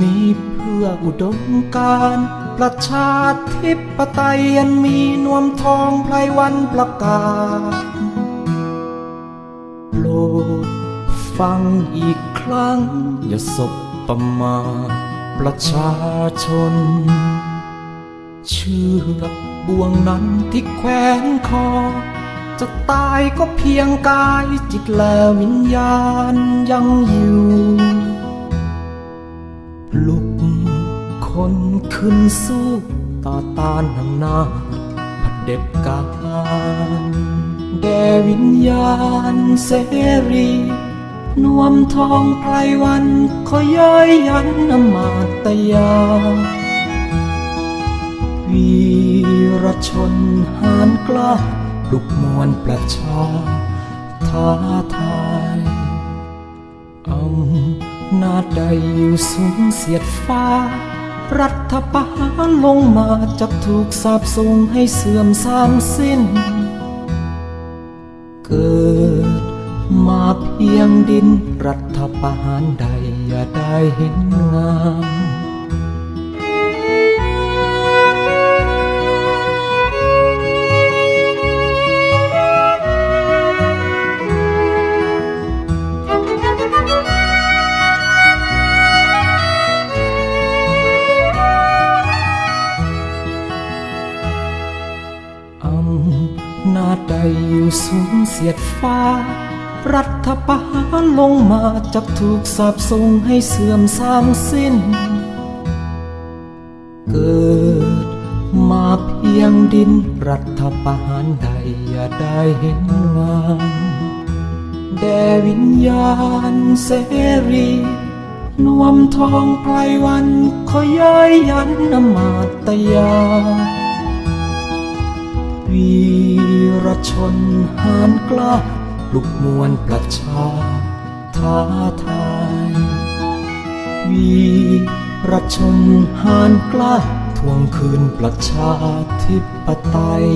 นี่เพื่ออุดมการประชาธิปไตยอันมีนวมทองไพรวันประกาศโปรดฟังอีกครั้ง อย่าสบประมาทประชาชน เชือกบ่วงนั้นที่แขวนคอ จะตายก็เพียงกายจิตและวิญญาณยังอยู่ ขึ้นสู้ต่อต้านอำนาจเด็จการแด่วิญญาณเสรี นวมทองไพรวันขอย้ยยันอมาตยา วีรชนหานกล้าลุกมวลประชาท้าทายอำนาจใดอยู่สูงเสียดฟ้า รัฐประหารลงมาจะถูกสาบส่งให้เสื่อมสามสิ้น เกิดมาเพียงดิน รัฐประหารใดอย่าได้เห็นงาม นาจใดอยู่สูงเสียดฟ้า รัฐประหารลงมาจับถูกสาบส่งให้เสื่อมสามสิ้น เกิดมาเพียงดินรัฐประหารใดอย่าได้เห็นงามแด่วิญญาณเสรี นวมทองไพรวันขอย้ยยันอมาตยา วีรชนหานกล้าลุกมวลประชาท้าทายวีรชนหานกล้าทวงคืนประชาธิปไตย